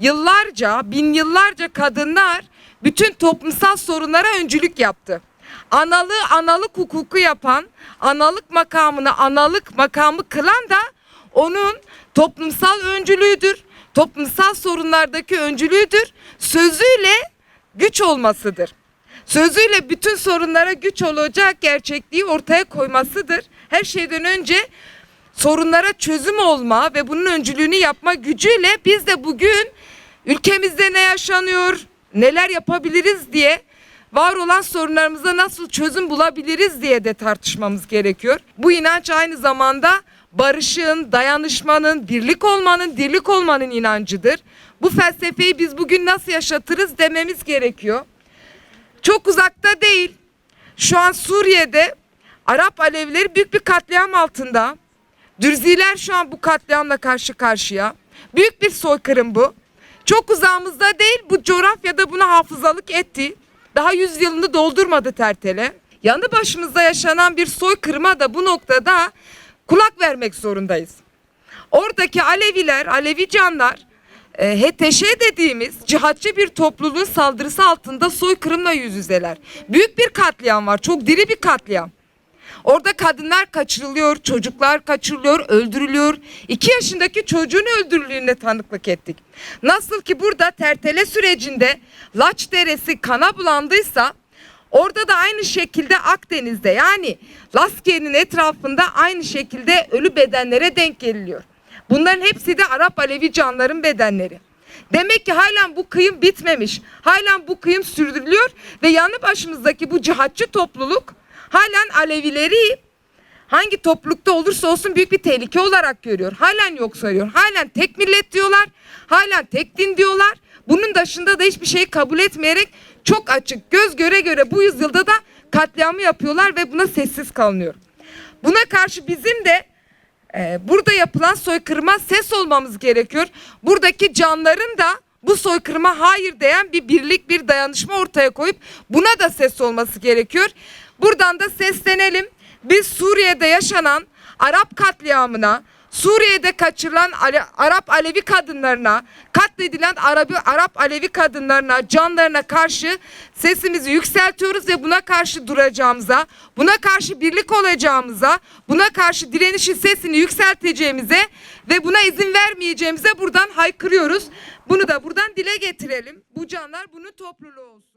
Yıllarca, bin yıllarca kadınlar bütün toplumsal sorunlara öncülük yaptı. Analığı analık hukuku yapan, analık makamını analık makamı kılan da onun toplumsal öncülüğüdür. Toplumsal sorunlardaki öncülüğüdür. Sözüyle güç olmasıdır. Sözüyle bütün sorunlara güç olacak gerçekliği ortaya koymasıdır. Her şeyden önce sorunlara çözüm olma ve bunun öncülüğünü yapma gücüyle biz de bugün ülkemizde ne yaşanıyor, neler yapabiliriz diye var olan sorunlarımıza nasıl çözüm bulabiliriz diye de tartışmamız gerekiyor. Bu inanç aynı zamanda barışın, dayanışmanın, birlik olmanın, dirlik olmanın inancıdır. Bu felsefeyi biz bugün nasıl yaşatırız dememiz gerekiyor. Çok uzakta değil. Şu an Suriye'de Arap Alevileri büyük bir katliam altında. Dürziler şu an bu katliamla karşı karşıya. Büyük bir soykırım bu. Çok uzağımızda değil bu coğrafyada buna hafızalık etti. Daha yüz yılını doldurmadı tertele. Yanı başımızda yaşanan bir soykırıma da bu noktada kulak vermek zorundayız. Oradaki Aleviler, Alevi canlar e, HTŞ dediğimiz cihatçı bir topluluğun saldırısı altında soykırımla yüz yüzeler. Büyük bir katliam var. Çok diri bir katliam. Orada kadınlar kaçırılıyor, çocuklar kaçırılıyor, öldürülüyor. İki yaşındaki çocuğun öldürüldüğüne tanıklık ettik. Nasıl ki burada tertele sürecinde Laç Deresi kana bulandıysa orada da aynı şekilde Akdeniz'de yani Laskiye'nin etrafında aynı şekilde ölü bedenlere denk geliliyor. Bunların hepsi de Arap Alevi canların bedenleri. Demek ki halen bu kıyım bitmemiş. Halen bu kıyım sürdürülüyor ve yanı başımızdaki bu cihatçı topluluk halen Alevileri hangi toplulukta olursa olsun büyük bir tehlike olarak görüyor. Halen yok sayıyor. Halen tek millet diyorlar. Halen tek din diyorlar. Bunun dışında da hiçbir şeyi kabul etmeyerek çok açık göz göre göre bu yüzyılda da katliamı yapıyorlar ve buna sessiz kalınıyor. Buna karşı bizim de ee, burada yapılan soykırıma ses olmamız gerekiyor. Buradaki canların da bu soykırıma hayır diyen bir birlik, bir dayanışma ortaya koyup buna da ses olması gerekiyor. Buradan da seslenelim. Biz Suriye'de yaşanan Arap katliamına, Suriye'de kaçırılan Ale- Arap Alevi kadınlarına, katledilen Arabi, Arap Alevi kadınlarına, canlarına karşı sesimizi yükseltiyoruz ve buna karşı duracağımıza, buna karşı birlik olacağımıza, buna karşı direnişin sesini yükselteceğimize ve buna izin vermeyeceğimize buradan haykırıyoruz. Bunu da buradan dile getirelim. Bu canlar bunun topluluğu olsun.